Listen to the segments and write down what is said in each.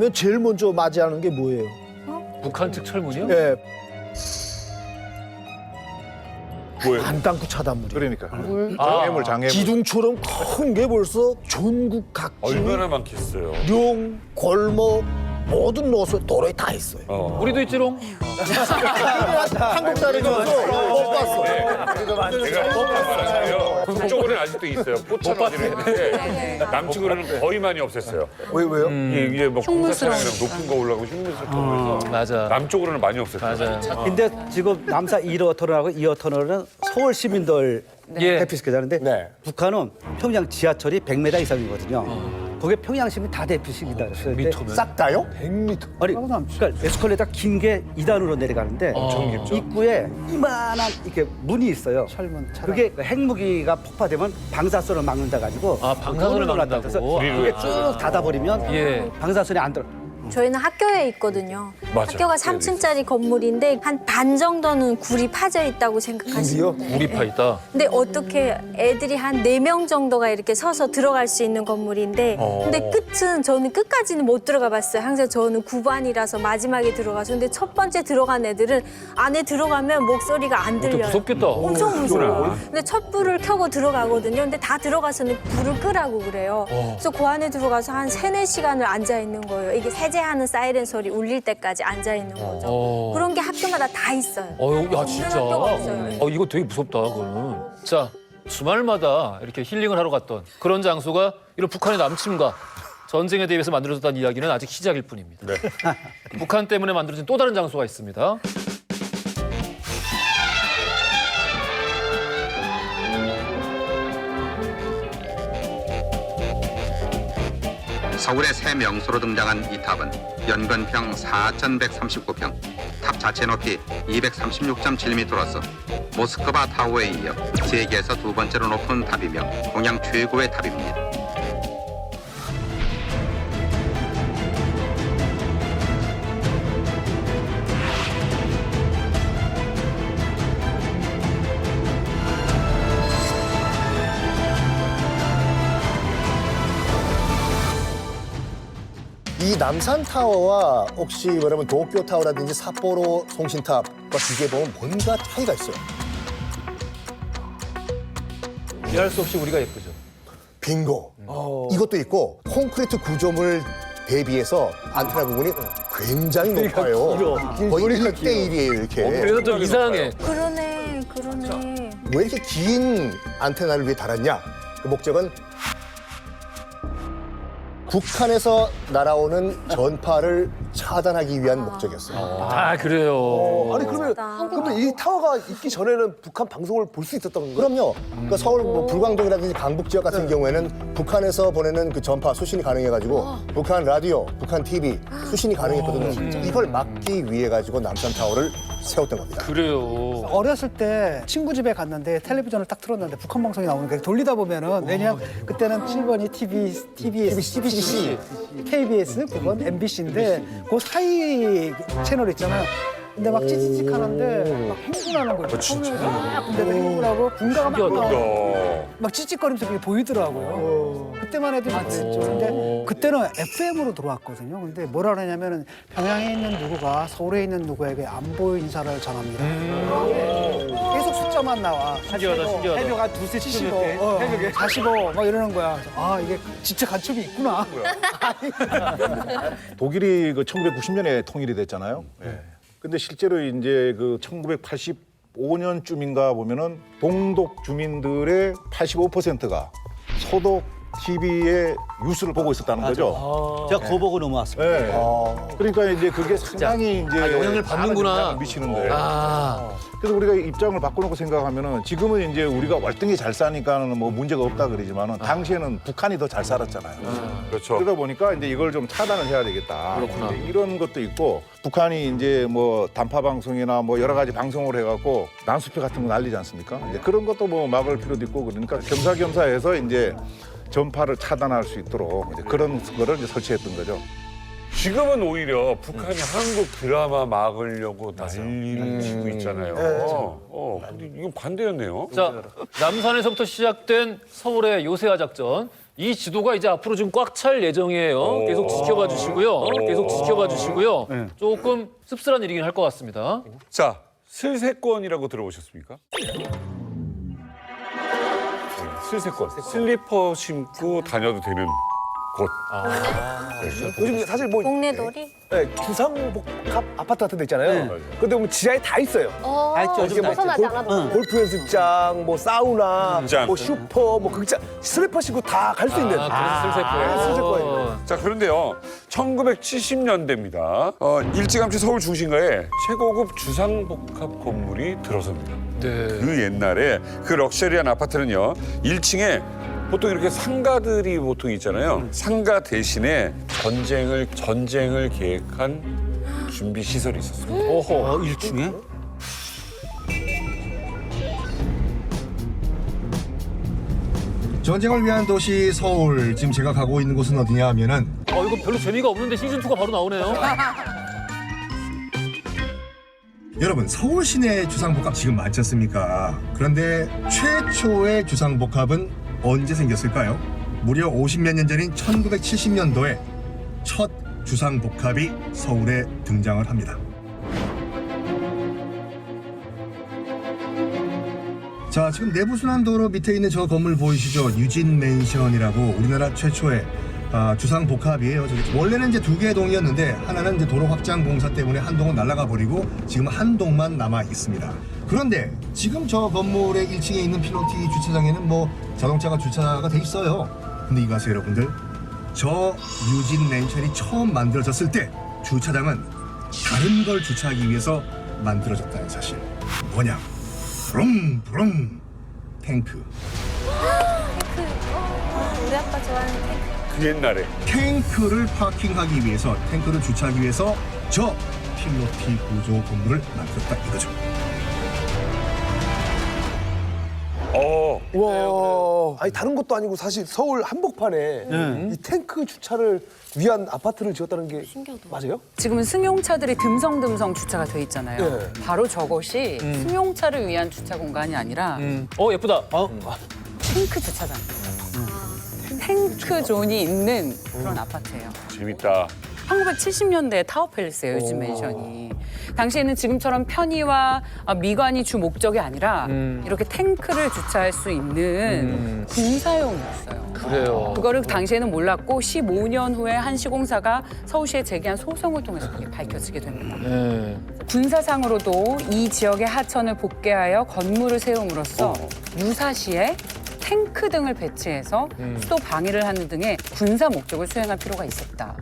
그러면 제일 먼저 맞이하는 게 뭐예요? 북한 측 철문이요? 예, 뭐예요? 안땅구 차단물이. 그러니까 아, 장애물 장애물. 기둥처럼 큰 게 벌써 전국 각지 얼마나 많겠어요. 령, 골목 모든 노선 도로에 다 있어요. 어. 우리도 있지롱. 한국 사람이라서 못 봤어. 제가 말하자면 북쪽으로는 아직도 있어요. 포천어디로 했는데 남쪽으로는 거의 많이 없앴어요. 왜 왜요? 이게, 이게 뭐 공사차량이랑 높은 거 올라가고 흉물스럽다고 해서 맞아. 남쪽으로는 많이 없앴어요. 맞아. 근데 지금 남사 1호 터널하고 2호 터널은 서울 시민들 예. 대피시키자는데 네. 북한은 평양 지하철이 100m 이상이거든요. 그게 평양 시민 다 대피시키다 그랬어요. 근데 미터면. 싹 다요? 100m. 아니, 그러니까 에스컬레이터 긴 게 2단으로 내려가는데 엄청 깊죠. 입구에 이만한 이렇게 문이 있어요. 철문. 그게 핵무기가 폭파되면 방사선을 막는다 가지고 아, 방사선을 막는다고? 그래서 그게 쭉 닫아버리면 예. 방사선이 안 들어. 저희는 학교에 있거든요. 맞아. 학교가 3층짜리 건물인데 한 반 정도는 굴이 파져 있다고 생각하시면 돼요. 물이 파 있다. 근데 어떻게 애들이 한 네 명 정도가 이렇게 서서 들어갈 수 있는 건물인데 근데 끝은 저는 끝까지는 못 들어가 봤어요. 항상 저는 9반이라서 마지막에 들어가서 근데 첫 번째 들어간 애들은 안에 들어가면 목소리가 안좀 들려요. 무섭겠다. 엄청 무서워. 근데 첫 불을 켜고 들어가거든요. 근데 다 들어가서는 불을 끄라고 그래요. 그래서 그 안에 들어가서 한 세네 시간을 앉아 있는 거예요. 이게 세제 하는 사이렌 소리 울릴 때까지 앉아 있는 거죠. 어. 그런 게 학교마다 다 있어요. 어, 야 진짜. 학교가 없어요. 어, 이거 되게 무섭다. 그거는. 자, 주말마다 이렇게 힐링을 하러 갔던 그런 장소가 이런 북한의 남침과 전쟁에 대비해서 만들어졌다는 이야기는 아직 시작일 뿐입니다. 북한 때문에 만들어진 또 다른 장소가 있습니다. 서울의 새 명소로 등장한 이 탑은 연건평 4,139평, 탑 자체 높이 236.7m로서 모스크바 타워에 이어 세계에서 두 번째로 높은 탑이며 동양 최고의 탑입니다. 이 남산 타워와 혹시 뭐냐면 도쿄 타워라든지 삿포로 송신탑과 비교해 보면 뭔가 차이가 있어요. 비할 수 없이 우리가 예쁘죠. 빙고. 이것도 있고 콘크리트 구조물 대비해서 안테나 부분이 굉장히 높아요. 거의 1대 1이에요 이렇게. 그래서 좀 이상해. 그러네, 그러네. 왜 이렇게 긴 안테나를 위해 달았냐? 그 목적은 북한에서 날아오는 전파를 차단하기 위한 목적이었어요. 아, 그래요. 아니 그러면 맞다. 그러면 이 타워가 있기 전에는 북한 방송을 볼 수 있었던 건가요? 그럼요. 그러니까 서울 뭐 불광동이라든지 강북 지역 같은 경우에는 북한에서 보내는 그 전파 수신이 가능해가지고 북한 라디오, 북한 TV 수신이 가능했거든요. 이걸 막기 위해 가지고 남산 타워를 세웠던 겁니다. 그래요. 어렸을 때 친구 집에 갔는데 텔레비전을 딱 틀었는데 북한 방송이 나오는 게 돌리다 보면은 왜냐면 그때는 7번이 TV, TBS, CBC, KBS, 9번 MBC인데 그 사이 채널 있잖아요. 근데 막 찌찌찌 하는데 막 흥분하는 거예요. 처음에 막 근데도 흥분하고 분가가 막 나와요. 어. 막 찌찌거리면서 그게 보이더라고요. 그때만 해도 그랬죠. 근데 그때는 FM으로 들어왔거든요. 근데 뭐라 그러냐면은 평양에 있는 누구가 서울에 있는 누구에게 안보 인사를 전합니다. 계속 숫자만 나와. 신기하다, 신기하다. 해벽 두세 75, 어, 45, 막 이러는 거야. 그래서 아 이게 진짜 간첩이 있구나. 독일이 그 1990년에 통일이 됐잖아요. 예. 근데 실제로 이제 그 1985년쯤인가 보면은 동독 주민들의 85%가 소독 TV의 뉴스를 보고 있었다는 거죠. 제가 그거 보고 넘어왔습니다. 예. 그러니까 이제 그게 상당히 이제 아, 영향을 받는구나. 많은 영향을 미치는데. 아, 그래서 우리가 입장을 바꿔놓고 생각하면은 지금은 이제 우리가 월등히 잘 사니까는 뭐 문제가 없다 그러지만은 당시에는 북한이 더 잘 살았잖아요. 그렇죠. 그러다 보니까 이제 이걸 좀 차단을 해야 되겠다. 그렇구나. 이제 이런 것도 있고 북한이 이제 뭐 단파 방송이나 뭐 여러 가지 방송을 해갖고 난수표 같은 거 날리지 않습니까? 이제 그런 것도 뭐 막을 필요도 있고 그러니까 겸사겸사해서 이제 전파를 차단할 수 있도록 이제 그런 거를 이제 설치했던 거죠. 지금은 오히려 북한이 한국 드라마 막으려고 난리를 치고 있잖아요. 어, 근데 이건 반대였네요. 자, 남산에서부터 시작된 서울의 요새화 작전. 이 지도가 이제 앞으로 좀꽉찰 예정이에요. 계속 지켜봐 주시고요. 계속 지켜봐 주시고요. 조금 씁쓸한 일이긴 할 것 같습니다. 자, 슬세권이라고 들어보셨습니까? 슬세권. 슬리퍼 신고 다녀도 되는 곳. 요즘 사실 뭐 동네 놀이? 네, 주상복 합 아파트 같은 데 있잖아요. 근데 보면 지하에 다 있어요. 어, 다 있죠. 이게 뭐 벗어나지 골- 않아도. 골프 연습장, 뭐 사우나, 극장. 뭐 슈퍼, 뭐 극장, 슬리퍼 신고 다 갈 수 있는. 아, 그래서 아, 슬세권. 자, 그런데요. 1970년대입니다. 어, 일찌감치 서울 중심가에 최고급 주상복합 건물이 들어섭니다. 네. 그 옛날에 그 럭셔리한 아파트는요. 1층에 보통 이렇게 상가들이 보통 있잖아요. 상가 대신에 전쟁을 전쟁을 계획한 준비 시설이 있었습니다. 어, 1층에? 전쟁을 위한 도시 서울. 지금 제가 가고 있는 곳은 어디냐 하면은 어, 이거 별로 재미가 없는데 시즌 2가 바로 나오네요. 여러분 서울 시내 주상복합 지금 많지 않습니까? 그런데 최초의 주상복합은 언제 생겼을까요? 무려 50몇 년 전인 1970년도에 첫 주상복합이 서울에 등장을 합니다. 자, 지금 내부순환도로 밑에 있는 저 건물 보이시죠? 유진 맨션이라고 우리나라 최초의 아, 주상 복합이에요. 저기 원래는 이제 두 개의 동이었는데 하나는 이제 도로 확장 공사 때문에 한 동은 날아가 버리고 지금 한 동만 남아 있습니다. 그런데 지금 저 건물의 1층에 있는 필로티 주차장에는 뭐 자동차가 주차가 돼 있어요. 근데 이거 아세요, 여러분들? 저 유진 맨션이 처음 만들어졌을 때 주차장은 다른 걸 주차하기 위해서 만들어졌다는 사실. 뭐냐? 브롱 브롱 탱크. 어, 우리 아빠 좋아하는 탱크. 그 옛날에 탱크를 파킹하기 위해서 탱크를 주차하기 위해서 저 필로티 구조 건물을 만들었다 이거죠. 어 와, 아니 다른 것도 아니고 사실 서울 한복판에 이 탱크 주차를 위한 아파트를 지었다는 게 맞아요? 지금은 승용차들이 듬성듬성 주차가 돼 있잖아요. 네. 바로 저것이 승용차를 위한 주차 공간이 아니라 음. 어, 예쁘다. 탱크 주차장. 탱크 존이 있는 그런 아파트예요. 재밌다. 1970년대 타워 팰리스예요, 요즘 맨션이. 당시에는 지금처럼 편의와 아, 미관이 주 목적이 아니라 이렇게 탱크를 주차할 수 있는 군사용이었어요. 그래요. 그거를 당시에는 몰랐고 15년 후에 한 시공사가 서울시에 제기한 소송을 통해서 그게 밝혀지게 됩니다. 네. 군사상으로도 이 지역의 하천을 복개하여 건물을 세움으로써 유사시에 탱크 등을 배치해서 수도 방위를 하는 등의 군사 목적을 수행할 필요가 있었다.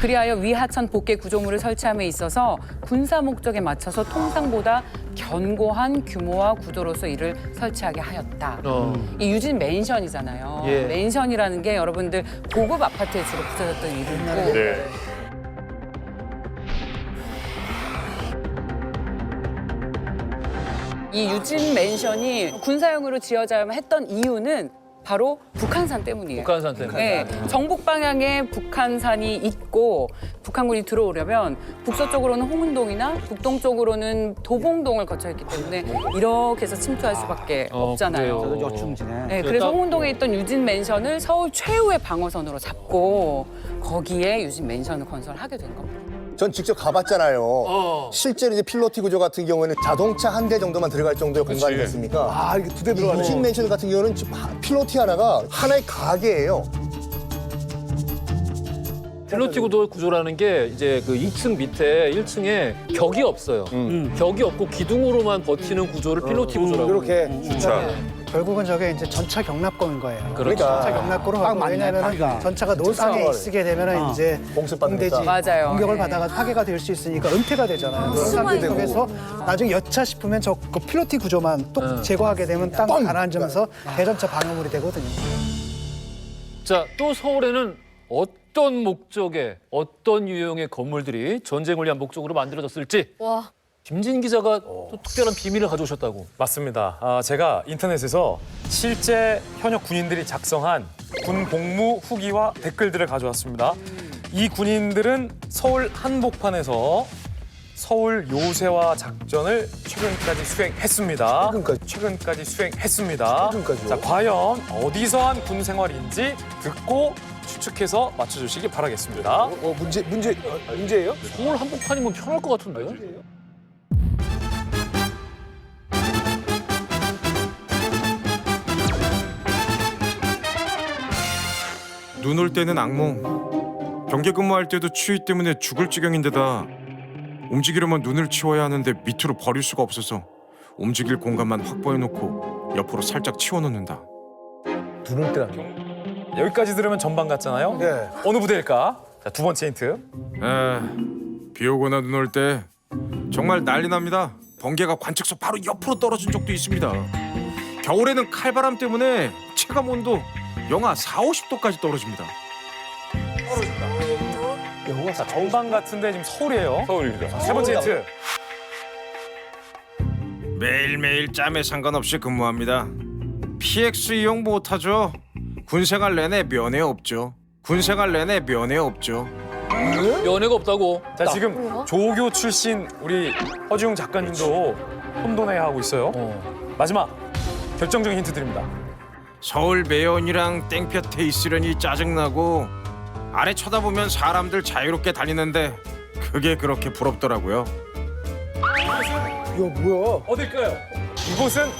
그리하여 위하천 복개 구조물을 설치함에 있어서 군사 목적에 맞춰서 통상보다 견고한 규모와 구도로서 이를 설치하게 하였다. 어. 이 유진 맨션이잖아요. 예. 맨션이라는 게 여러분들 고급 아파트에 주로 붙여졌던 이름이고 네. 이 유진 맨션이 군사용으로 지어져야만 했던 이유는 바로 북한산 때문이에요. 북한산 때문에. 네, 정북 방향에 북한산이 있고 북한군이 들어오려면 북서쪽으로는 홍은동이나 북동쪽으로는 도봉동을 거쳐 있기 때문에 이렇게 해서 침투할 수밖에 어, 없잖아요. 그래요. 여충지네. 네, 그래서 홍은동에 있던 유진 맨션을 서울 최후의 방어선으로 잡고 거기에 유진 맨션을 건설하게 된 겁니다. 전 직접 가봤잖아요. 실제로 이제 필로티 구조 같은 경우에는 자동차 한 대 정도만 들어갈 정도의 공간이 됐습니까? 아, 이게 두대이 들어가네. 유진 맨션 같은 경우는 지금 하- 필로티 하나가 하나의 가게예요. 필로티 구도 구조라는 게 이제 그 2층 밑에 1층에 격이 없어요. 격이 없고 기둥으로만 버티는 구조를 필로티 구조라고. 이렇게 주차. 결국은 저게 이제 전차 경납고인 거예요. 그렇죠. 전차 경납고로 딱 하고 맞네, 왜냐하면 파기가. 전차가 노상에 쓰게 되면 이제 공습받는 공대지 거다. 맞아요. 공격을 네. 받아가 파괴가 될 수 있으니까 은퇴가 되잖아요. 그런 상태. 속에서 나중에 여차 싶으면 저그 필로티 구조만 또 제거하게 되면 땅 가라앉으면서 대전차 방어물이 되거든요. 자, 또 서울에는 어떤 목적의 어떤 유형의 건물들이 전쟁을 위한 목적으로 만들어졌을지 와. 김진 기자가 또 특별한 비밀을 가져오셨다고. 맞습니다. 아, 제가 인터넷에서 실제 현역 군인들이 작성한 군 복무 후기와 댓글들을 가져왔습니다. 이 군인들은 서울 한복판에서 서울 요새화 작전을 최근까지 수행했습니다. 최근까지? 최근까지 수행했습니다. 최근까지요? 자, 과연 어디서 한 군 생활인지 듣고 추측해서 맞춰주시기 바라겠습니다. 어, 문제 문제 어, 문제예요? 서울 한복판이면 편할 것 같은데. 눈 올 때는 악몽. 경계 근무할 때도 추위 때문에 죽을 지경인데다 움직이려면 눈을 치워야 하는데 밑으로 버릴 수가 없어서 움직일 공간만 확보해 놓고 옆으로 살짝 치워 놓는다. 눈올 때라. 여기까지 들으면 전방 같잖아요. 예. 어느 부대일까? 자, 두 번째 힌트. 에, 비 오거나 눈 올 때 정말 난리 납니다. 번개가 관측소 바로 옆으로 떨어진 적도 있습니다. 겨울에는 칼바람 때문에 체감 온도 영하 4, 50도까지 떨어집니다. 자, 전방 같은데 지금 서울이에요. 서울입니다. 자, 세 번째 힌트. 매일매일 짬에 상관없이 근무합니다. PX 이용 못하죠. 군생활 내내 면회 없죠. 군생활 내내 면회 없죠. 연애가 없다고. 자, 지금 조교 출신 우리 허지웅 작가님도 혼돈해 하고 있어요. 마지막 결정적인 힌트 드립니다. 서울 매연이랑 땡볕에 있으려니 짜증나고 아래 쳐다보면 사람들 자유롭게 다니는데 그게 그렇게 부럽더라고요. 이거 뭐야? 어딜까요? 이곳은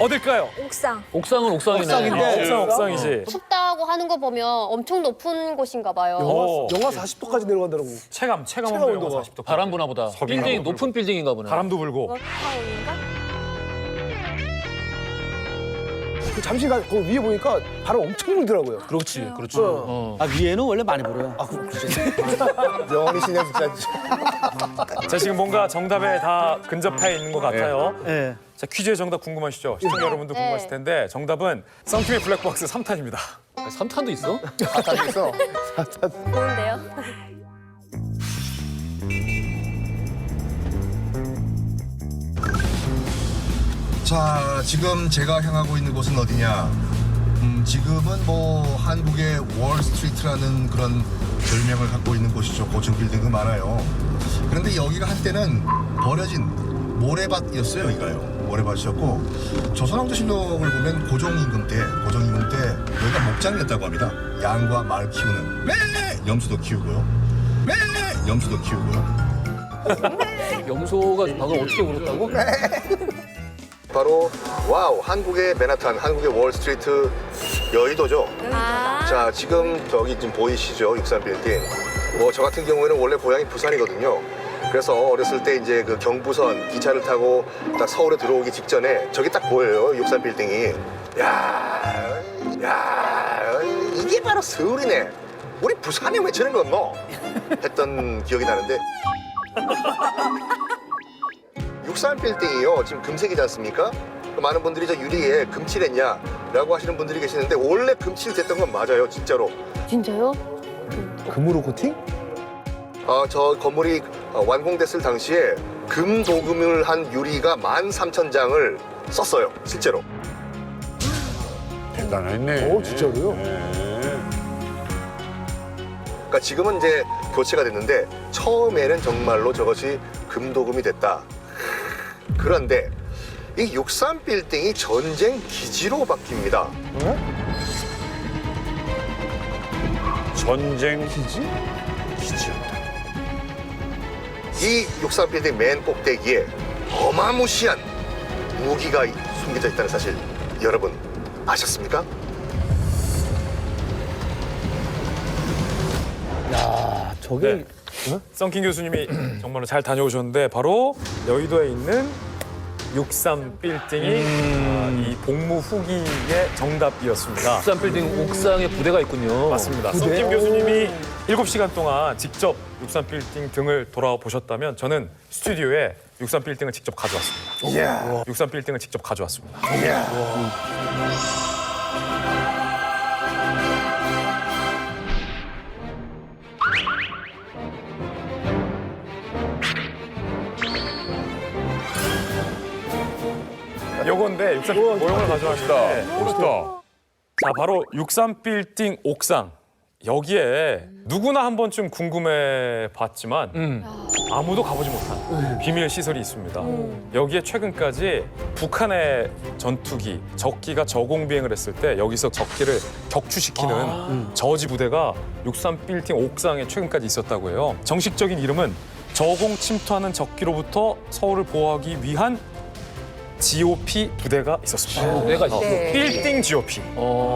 어딜까요? 옥상. 옥상은 옥상이네. 아, 옥상 옥상이지. 춥다고 하는 거 보면 엄청 높은 곳인가 봐요. 오. 영하 40도까지 내려간다고. 체감 체감 체감 온도 온도가. 40도. 바람 부나 보다. 빌딩. 높은 빌딩인가 보네. 바람도 불고. 워타운인가? 그 잠시 가, 그 위에 보니까 바람 엄청 불더라고요. 그렇지, 그렇지. 어. 아 위에는 원래 많이 불어요. 영원히 신의 숫자 자 지금 뭔가 정답에 다 근접해 있는 것 같아요. 예. 자 퀴즈의 정답 궁금하시죠? 시청자 여러분도 네. 궁금하실 텐데 정답은 썬킴의 블랙박스 3탄입니다. 아, 삼탄도 있어? 다 있어. 좋은데요? 자, 지금 제가 향하고 있는 곳은 어디냐? 음, 지금은 뭐 한국의 월스트리트라는 그런 별명을 갖고 있는 곳이죠. 고층 빌딩도 많아요. 그런데 여기가 한때는 버려진 모래밭이었어요, 여기가요. 모래밭이었고 조선왕조실록을 보면 고종임금 때, 고종임금 때 여기가 목장이었다고 합니다. 양과 말 키우는 매 염소도 키우고요. 매 염소도 키우고요. 염소가 방금 어떻게 울었다고? 바로 와우 한국의 맨하탄 한국의 월스트리트 여의도죠. 아. 자 지금 저기 지금 보이시죠 63 빌딩. 뭐 저 같은 경우에는 원래 고향이 부산이거든요. 그래서 어렸을 때 이제 그 경부선 기차를 타고 딱 서울에 들어오기 직전에 저기 딱 보여요 63 빌딩이. 야, 야 이게 바로 서울이네. 우리 부산에 왜 저런 건 뭐? 했던 기억이 나는데. 63빌딩이요. 지금 금색이지 않습니까? 그 많은 분들이 저 유리에 금칠했냐라고 하시는 분들이 계시는데 원래 금칠됐던 건 맞아요. 진짜로. 진짜요? 금으로 코팅? 어, 저 건물이 어, 완공됐을 당시에 금 도금을 한 유리가 13,000장을 썼어요. 실제로. 대단했네. 오, 진짜로요? 그러니까 지금은 이제 교체가 됐는데 처음에는 정말로 저것이 금도금이 됐다. 그런데 이 63 빌딩이 전쟁 기지로 바뀝니다. 전쟁 기지? 기지였다. 이 63 빌딩 맨 꼭대기에 어마무시한 무기가 숨겨져 있다는 사실 여러분 아셨습니까? 야 저게 썬킴 교수님이 정말로 잘 다녀오셨는데 바로 여의도에 있는 63 빌딩이 아, 이 복무 후기의 정답이었습니다. 옥상 빌딩 옥상에 부대가 있군요. 맞습니다. 썬킴 교수님이 7시간 동안 직접 63 빌딩 등을 돌아보셨다면 저는 스튜디오에 63 빌딩을 직접 가져왔습니다. 63 빌딩을 직접 가져왔습니다. 요건데 63 모형을 가져왔는데 멋있다. 자 바로 63 빌딩 옥상 여기에 누구나 한 번쯤 궁금해 봤지만 음. 아무도 가보지 못한 비밀 시설이 있습니다. 여기에 최근까지 북한의 전투기, 적기가 저공 비행을 했을 때 여기서 적기를 격추시키는 저지 부대가 63 빌딩 옥상에 최근까지 있었다고 해요. 정식적인 이름은 저공 침투하는 적기로부터 서울을 보호하기 위한 GOP 부대가 있었습니다. 네. 빌딩 GOP. 어.